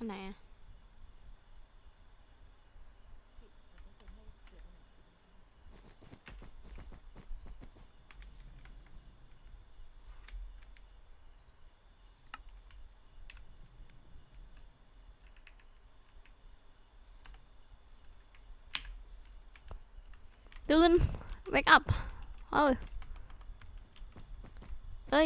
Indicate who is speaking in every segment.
Speaker 1: อันไหนอะตื่น wake up เอ้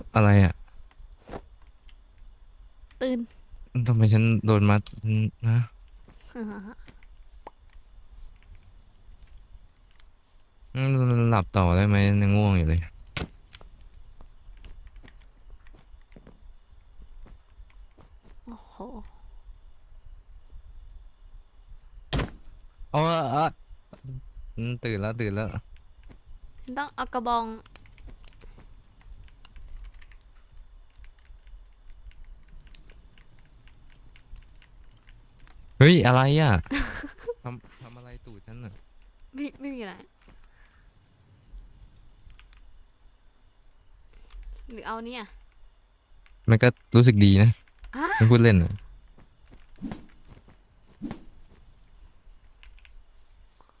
Speaker 1: ยเอ้ย
Speaker 2: อะอะไรอะ
Speaker 1: ตื่น
Speaker 2: ทำไมฉันโดนมัดนะอืมหลับต่อได้ไหมยังง่วงอยู่เลย
Speaker 1: โอ้โห
Speaker 2: เอาอะอะอืมตื่นแล้วตื่นแล้ว
Speaker 1: ต้องเอากระบอง
Speaker 2: เฮ้ย อะไรอะทำทำอะไรตูดฉันอะ
Speaker 1: ไม่ไม่มีอะไร หรือเอาเนี่ย
Speaker 2: มันก็รู้สึกดีนะ
Speaker 1: อะ
Speaker 2: ไม่พูดเล่นอะ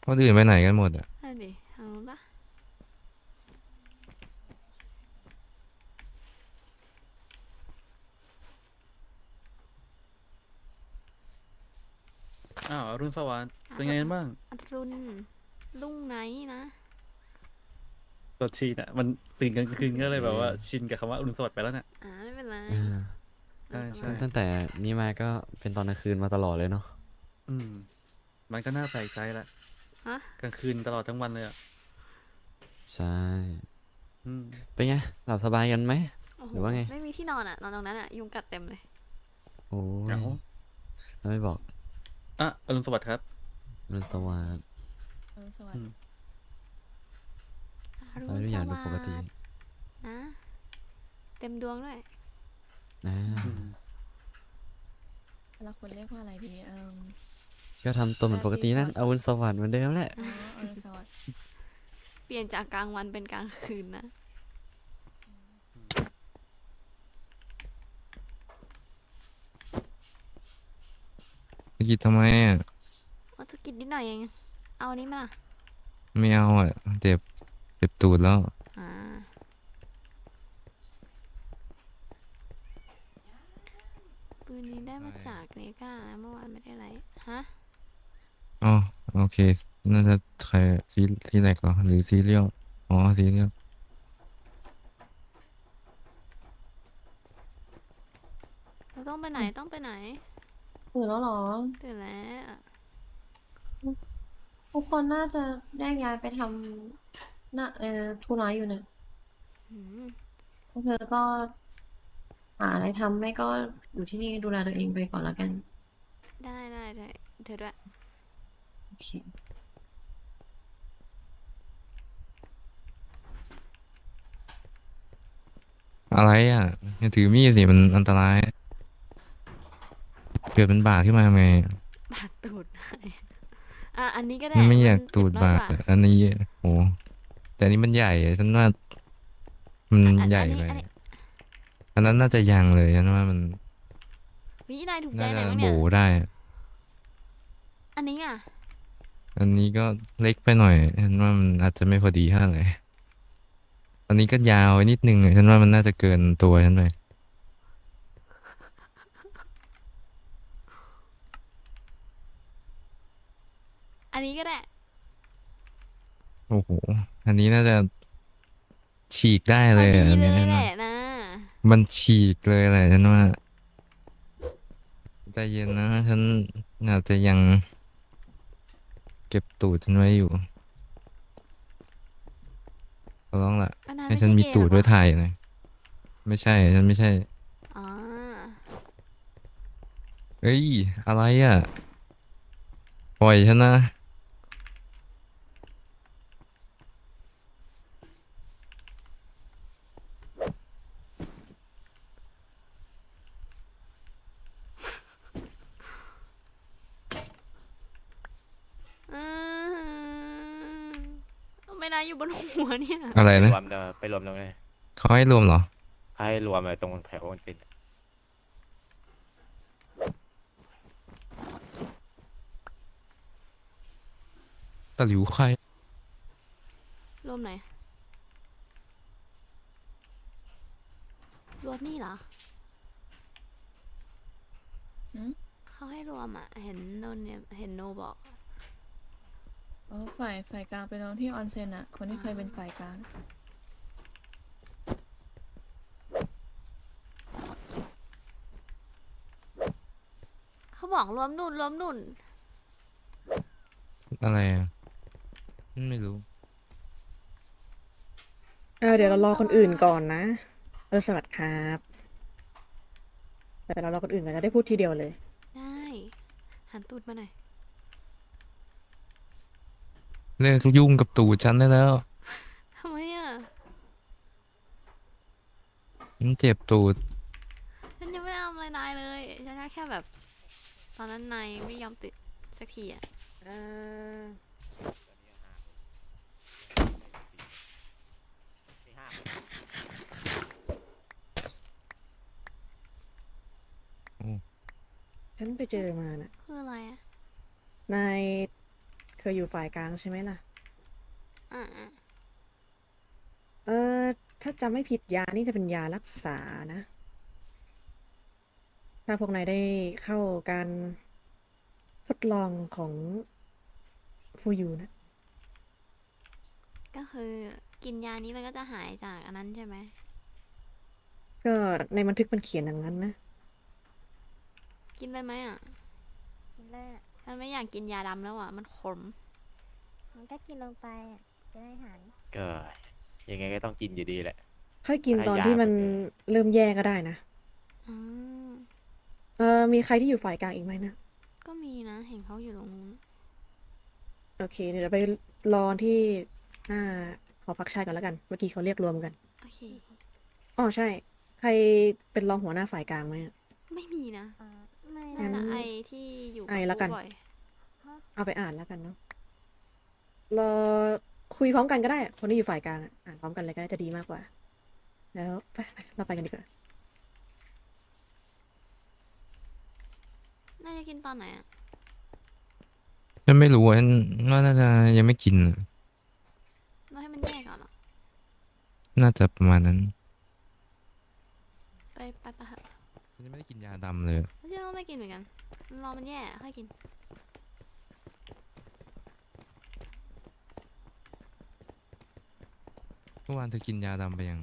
Speaker 2: คนอื่นไปไหนกันหมดอะ
Speaker 1: นั่นดิทางนู้นปะ
Speaker 3: อ้าวอรุณสวัสดิ์เป็นไงกันบ้าง
Speaker 1: อรุณลุ่งไหนนะ
Speaker 3: ตัวชีน่ะมันตื่นกลางคืนก็เลยแบบว่าชินกับคำว่าอรุณสวัสดิ์ไปแล้วน่ะ
Speaker 1: อ่าไม่เป็นไร
Speaker 4: อ่า
Speaker 3: ใช่
Speaker 1: อรุณสวัสดิ์
Speaker 4: ตั้งแต่นี้มาก็เป็นตอนกลางคืนมาตลอดเลยเนาะ
Speaker 3: อืม มันก็น่าแปลกใจแหละ
Speaker 1: ฮะ
Speaker 3: กลางคืนตลอดทั้งวันเลยอะ
Speaker 4: ใช่
Speaker 3: อืม
Speaker 4: เป็นไงหลับสบายกันไหม
Speaker 1: โอ้โห
Speaker 4: หรือว่าไง
Speaker 1: ไม่มีที่นอนอะ นอนตรงนั้นอะ ยุงกัดเต็มเลย
Speaker 4: โอ้ย
Speaker 3: เอา
Speaker 4: แล้วไม่บอก
Speaker 3: อะอรุณสวัสดิ์ครับ
Speaker 4: มันสว่าง
Speaker 5: เออสวัส
Speaker 3: อื
Speaker 5: ดี
Speaker 3: ม
Speaker 1: อรุ
Speaker 4: อะไร
Speaker 1: ณ
Speaker 4: ทุก
Speaker 1: ส
Speaker 4: อย่างดู
Speaker 1: วัส
Speaker 4: ปกติ
Speaker 1: ดิ์นะ เต็มดวงด้วย
Speaker 4: นะ
Speaker 3: อืม
Speaker 5: เราควรเรียกว่าอะไรดีเออ
Speaker 4: ก็ทำตัวเหมือนปกตินั่นเอาวุนสวัสดิ์เหมือนเดิมแหละ
Speaker 5: อ๋อเออสวัสดี
Speaker 1: เปลี่ยนจากกลางวันเป็นกลางคืนนะ
Speaker 2: ไปกินทำไมอะ
Speaker 1: เอาจะกินนิดหน่อยเอง เอาอันนี้มาล่ะ
Speaker 2: ไม่เอาอะเจ็บเจ็บตูดแล้ว
Speaker 1: อ่าปืนนี้ได้มาจากเนก้านะเมื่อวานไม่ได้ไรฮะ
Speaker 2: อ๋อโอเค น่าจะใครซีซีแรกเหรอ หรือซีเรียลอ๋อซีเรียล
Speaker 1: เราต้องไปไหนต้องไปไหน
Speaker 6: ตื่นแล้วเหรอ
Speaker 1: ตื่นแล้ว
Speaker 6: ทุกคนน่าจะแยกย้ายไปทำน่าเออธุระอยู่เนี่ย
Speaker 1: อืม
Speaker 6: พวกเธอก็หาอะไรทำไม่ก็อยู่ที่นี่ดูแลตัวเองไปก่อนแล้วกัน
Speaker 1: ได้ได้ได้เธอด้วย
Speaker 6: โอเค
Speaker 2: อะไรอะอย่าถือมีดสิมันอันตราย เกิดเป็นบาดขึ้นมาทำไง
Speaker 1: บาดตูดให้อะอันนี้ก็ได้
Speaker 2: มันไม่อยาก
Speaker 1: น
Speaker 2: ตูด
Speaker 1: เจ็น้อบา
Speaker 2: ยด
Speaker 1: กว่
Speaker 2: อะอันนี้โหแต่อันนี้มันใหญ่อะฉันว่ามัน
Speaker 1: อันอัน
Speaker 2: ใหญ่
Speaker 1: อันนี้
Speaker 2: ไป
Speaker 1: อันนี้
Speaker 2: อันนั้นน่าจะยังเลยฉันว่ามัน
Speaker 1: วินายถูกใจ
Speaker 2: น่า
Speaker 1: ไหน
Speaker 2: จะ
Speaker 1: บ้าง
Speaker 2: โบ
Speaker 1: เนี่ย
Speaker 2: ได้อะ
Speaker 1: อันนี้อะ
Speaker 2: อันนี้ก็เล็กไปหน่อยฉันว่ามันอาจจะไม่พอดีเท่าไหร่อันนี้ก็ยาวไปนิดนึงอะฉันว่ามันน่าจะเกินตัวฉันไป
Speaker 1: นนี้ก็ได้
Speaker 2: โอ้โห อันนี้น่าจะ ฉีกได้เลย
Speaker 1: พ
Speaker 2: อะ
Speaker 1: อ
Speaker 2: อัน
Speaker 1: ดี
Speaker 2: นี้
Speaker 1: เลย
Speaker 2: ฉัน
Speaker 1: แห
Speaker 2: ว่า
Speaker 1: ละนะ
Speaker 2: มันฉีกเลยแหละฉันว่าใจเย็นนะฉันอาจจะยัง เก็บตูดฉันไว้อยู่ขอร้องละ
Speaker 1: อันนั้น
Speaker 2: ให้
Speaker 1: ไม่
Speaker 2: ฉัน
Speaker 1: ใช่
Speaker 2: มี
Speaker 1: เกย์
Speaker 2: ตูด
Speaker 1: หรอ
Speaker 2: ไว้
Speaker 1: วะ
Speaker 2: ถ่ายหน่อยไม่ใช่ ฉันไม่ใช่
Speaker 1: อ๋อ
Speaker 2: เอ้ย อะไรอะ ปล่อยฉัน
Speaker 1: นะ อยู่บนหัวเนี่ย
Speaker 2: อะไร
Speaker 7: ไป
Speaker 2: นะ
Speaker 7: รวมเดี๋ยวไปรวมตรงนี้
Speaker 2: เขาให้รวมเหรอ
Speaker 7: เขาให้รวมเลยตรงแถวออนซิน
Speaker 2: ตะหลิวใคร
Speaker 1: รวมไหน รวมนี่เหรอ
Speaker 5: หืม
Speaker 1: เขาให้รวมอะ เห็นโนนเนี่ยเห็นโนบอก
Speaker 5: อ๋อฝ่ายฝ่ายกลางเป็นน้องที่ออนเซ็นอะคนที่เคยเป็นฝ่ายกลาง
Speaker 1: เขาบอกรวมนู่นรวมนู่น
Speaker 2: อะไรอะ ไม่รู้
Speaker 8: เออเดี๋ยวเรารอคนอื่นก่อนนะเออสวัสดีครับแต่เรารอคนอื่นก่อนจะได้พูดทีเดียวเลย
Speaker 1: ได้ หันตูดมาหน่อย
Speaker 2: เลิกยุ่งกับตูดฉันได้แล้ว
Speaker 1: ทำไมอะ
Speaker 2: มันเจ็บตูด
Speaker 1: ฉันยังไม่ได้ทำอะไรนายเลยฉันแค่แบบ ตอนนั้นนายไม่ยอมติดสักทีอะ
Speaker 8: เออฉันไปเจอมาน่ะ
Speaker 1: คืออะไรอะ
Speaker 8: นาย เคยอยู่ฝ่ายกลางใช่ไหมล่ะ
Speaker 1: อ่าอ่า
Speaker 8: เออ ถ้าจำไม่ผิดยานี่จะเป็นยารักษานะ ถ้าพวกนายได้เข้าการทดลองของฟูยูนะ
Speaker 1: ก็คือกินยานี้มันก็จะหายจากอันนั้นใช่ไหม
Speaker 8: ก็ในบันทึกมันเขียนอย่างนั้นนะ
Speaker 1: กินเลยไหมอะ
Speaker 9: กินเลยอะ
Speaker 1: ฉันไม่อยากกินยาดำแล้วอะ มันขม
Speaker 9: มันก็กินลงไปอะจะได้หาย
Speaker 7: ก็ยังไงก็ต้องกินอยู่ดีแหละ
Speaker 8: ค่อยกิน
Speaker 7: ให้
Speaker 8: ตอน
Speaker 7: ยา
Speaker 8: ที่มัน
Speaker 7: มัน
Speaker 8: เริ่มแย่ก็ได้นะ
Speaker 1: อ่า
Speaker 8: เออมีใครที่อยู่ฝ่ายกลางอีกไหมนะ
Speaker 1: ก็มีนะ เห็นเขาอยู่ตรงนู้น
Speaker 8: โอเค เดี๋ยวเราไปรอที่หน้าหอพักชายก่อนแล้วกัน เมื่อกี้เขาเรียกรวมกัน
Speaker 1: โอเค
Speaker 8: อ๋อใช่ ใครเป็นรองหัวหน้าฝ่ายกลางไหมอะ
Speaker 1: ไม่มีนะ
Speaker 9: อ่าไม่
Speaker 8: งั้
Speaker 1: น่านจะไอ
Speaker 8: ไอ
Speaker 1: ที่อยู่
Speaker 8: ไอละกัน
Speaker 1: คู่บ่อย
Speaker 8: เอาไปอ่านแล้วกันเนาะรอคุยพร้อมกันก็ได้คนที่อยู่ฝ่ายกลางอะอ่านพร้อมกันเลยก็จะดีมากกว่า แล้วไปไปเราไปกันดีกว่า
Speaker 1: น่าจะกินตอนไหนอะ
Speaker 2: ฉันไม่รู้อะฉันว่าน่าจะยังไม่กินอะ
Speaker 1: เราให้มันแยกก่อนเหรอ
Speaker 2: น่าจะประมาณนั้น
Speaker 1: ไปไปไปเถอะ
Speaker 2: ฉันยังไม่ได้กินยาดำเลยอะ
Speaker 1: ไม่ใช่ว่าไม่กินเหมือนกัน รอมันแย่ค่อยกิน
Speaker 2: เมื่อวานเธอกินยาดำไปยัง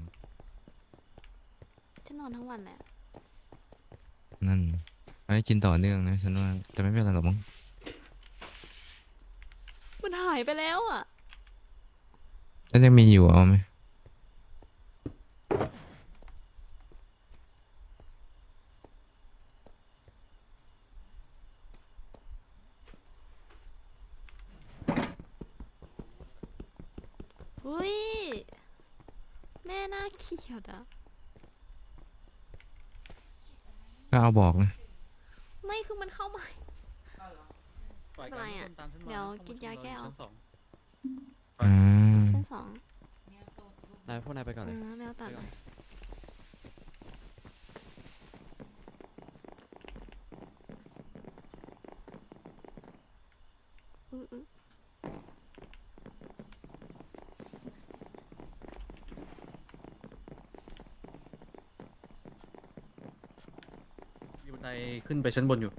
Speaker 1: ฉันนอนทั้งวันเลยอะ
Speaker 2: นั่นไอ้กินต่อเนื่องนะ ฉันว่าแต่ไม่เป็นไรหรอกมั้ง
Speaker 1: มันหายไปแล้วอะ
Speaker 2: ฉันยังมีอยู่เอาไหม
Speaker 1: อุ้ย แม่น่าเกลียดอะ
Speaker 2: ก็เอาบอกนะ
Speaker 1: ไม่คือมันเข้ามา
Speaker 3: ฝ่ายก
Speaker 1: ทำไม
Speaker 3: ลาง
Speaker 1: อะ
Speaker 3: ต้นตามฉันมา
Speaker 1: เดี๋ยว
Speaker 3: ข้ม
Speaker 1: กินยาแก้ว
Speaker 3: ชั้นสอง
Speaker 2: อ่า
Speaker 1: ชั้นสอง
Speaker 4: นายพวกนายไปก่อนเลย
Speaker 1: อ่าแมวตัดเลยอื้ออื้อ
Speaker 3: มี ไดขึ้นไปชั้นบนอยู่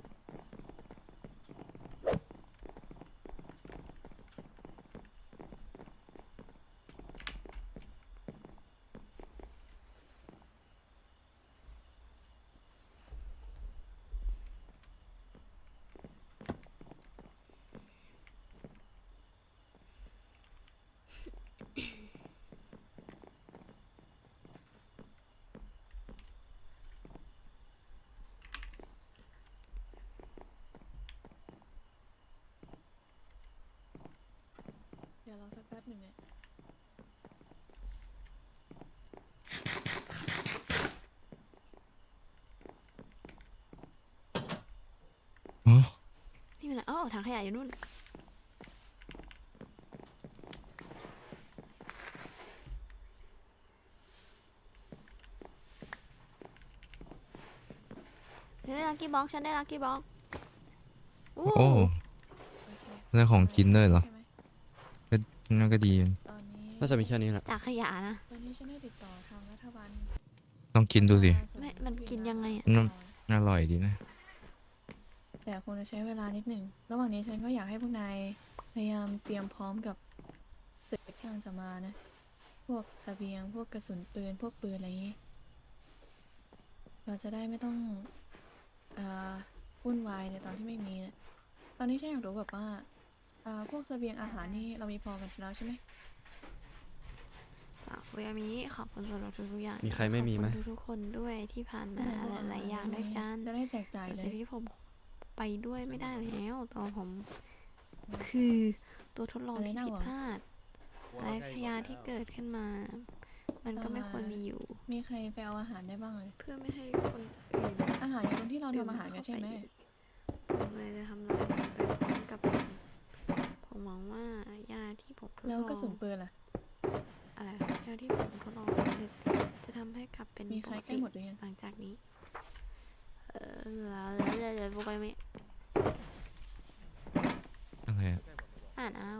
Speaker 5: หนึ่งเย
Speaker 2: อ๋อ
Speaker 1: นี่มันอะอทางขยะอยู่นู่น ฉันได้ลักกี้บ็อกฉันได้ลักกี้บ็อกโอ้
Speaker 2: โอ้
Speaker 5: โอเได้
Speaker 2: ของกินด้ยเหรอ นั่นก็ดี
Speaker 5: ตอนนี้
Speaker 4: น่าจะมีแค่นี้แหละ
Speaker 1: จากขยะนะ
Speaker 5: ตอนนี้ฉันได้ติดต่อทางรัฐบาล
Speaker 2: ลองกินดูสิ
Speaker 1: ไม่มันกินยังไงอะ
Speaker 2: อืมอร่อยดีนะ
Speaker 5: แต่คงจะใช้เวลานิดหนึ่ง ระหว่างนี้ฉันก็อยากให้พวกนายพยายามเตรียมพร้อมกับศึกที่กำลังจะมานะ พวกเสบียง พวกกระสุนปืน พวกปืนอะไรอย่างนี้ เราจะได้ไม่ต้องเอ่อวุ่นวายในตอนที่ไม่มีนะ ตอนนี้ฉันอยากรู้แบบว่าเอ่อพวกเสบียงอาหารนี่เรามีพอกันแล้วใช่ไหม
Speaker 1: จากฟุยามิขอบคุณสำหรับทุกๆอย่าง
Speaker 4: มีใครไม่มีไหม
Speaker 1: ขอบคุณทุกๆคนด้วยที่ผ่านมาหลายๆอย่างด้วยกัน
Speaker 5: จะได้แจกจ่าย
Speaker 1: แต่
Speaker 5: เล
Speaker 1: สิ่
Speaker 5: ย
Speaker 1: งที่ผมไปด้วยไม่ได้แล้วตัวผมคือตัวทดลอง
Speaker 5: อะไร
Speaker 1: ที่
Speaker 5: น่า
Speaker 1: ผิด
Speaker 5: หวัง
Speaker 1: พลาดและพยานที่เกิดขึ้นมา มันก็ไม่ควรมีอยู่
Speaker 5: มีใครไปเอาอาหารได้บ้างเลย
Speaker 1: เพื่อไม่ให้คนอื่น
Speaker 5: อาหารอยู่ตรงที่เราทำอาหารกันใช่ไหม
Speaker 1: ผมเลยจะทำลายมันไปพร้อมกับผม ผมหวังว่ายาที่ผมทดล
Speaker 5: แล้
Speaker 1: อ
Speaker 5: ว
Speaker 1: ง
Speaker 5: กระสุนปืนล่ะ
Speaker 1: อะไรยาที่ผมทดลองสำเร็จจะทำให้กลับเป็น
Speaker 5: มี
Speaker 1: ป
Speaker 5: ใคร
Speaker 1: ก
Speaker 5: ใกล้
Speaker 1: ติ
Speaker 5: หมดหรือยัง
Speaker 1: หลังจากนี้ เออแล้วแล้วแล้วพวกไอ้ไม่
Speaker 2: อะไรอะ
Speaker 1: อ่านเอา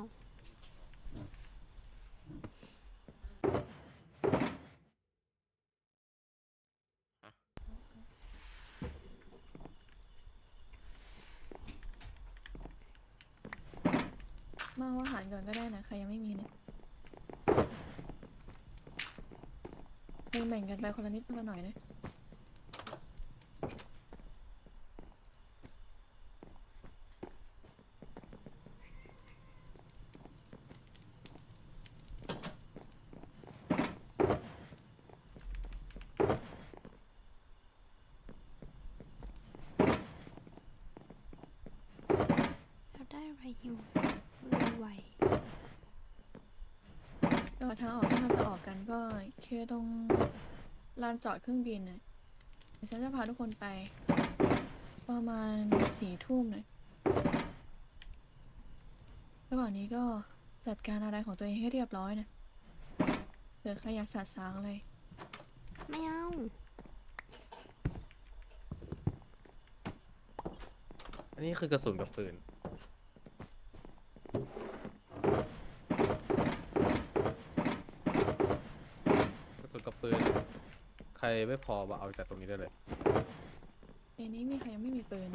Speaker 5: มาเอาอาหารก่อนก็ได้นะ ใครยังไม่มีเนี่ยแบ่งกันไปคนละนิดคนละหน่อยนะ
Speaker 1: เราได้อะไรอยู่ ไว
Speaker 5: ก็ทางออกที่เราจะออกกันก็คือตรงลานจอดเครื่องบินนะเดี๋ยวฉันจะพาทุกคนไป ประมาณสี่ทุ่มหน่อยระหว่างนี้ก็จัดการอะไรของตัวเองให้เรียบร้อยนะเผื่อใครอยากสัตว์สางอะไร
Speaker 1: ๆไม่เอา
Speaker 3: อันนี้คือกระสุนกับปืน กระสุนกับปืน ใค รไม่พอมาเอาจากตรงนี้ได้เลย
Speaker 5: ในนี้มีใครยังไม่มีปืน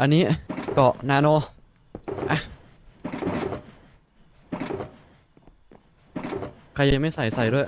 Speaker 4: อันนี้เกาะนาโนอะใครยังไม่ใส่ใส่ด้วย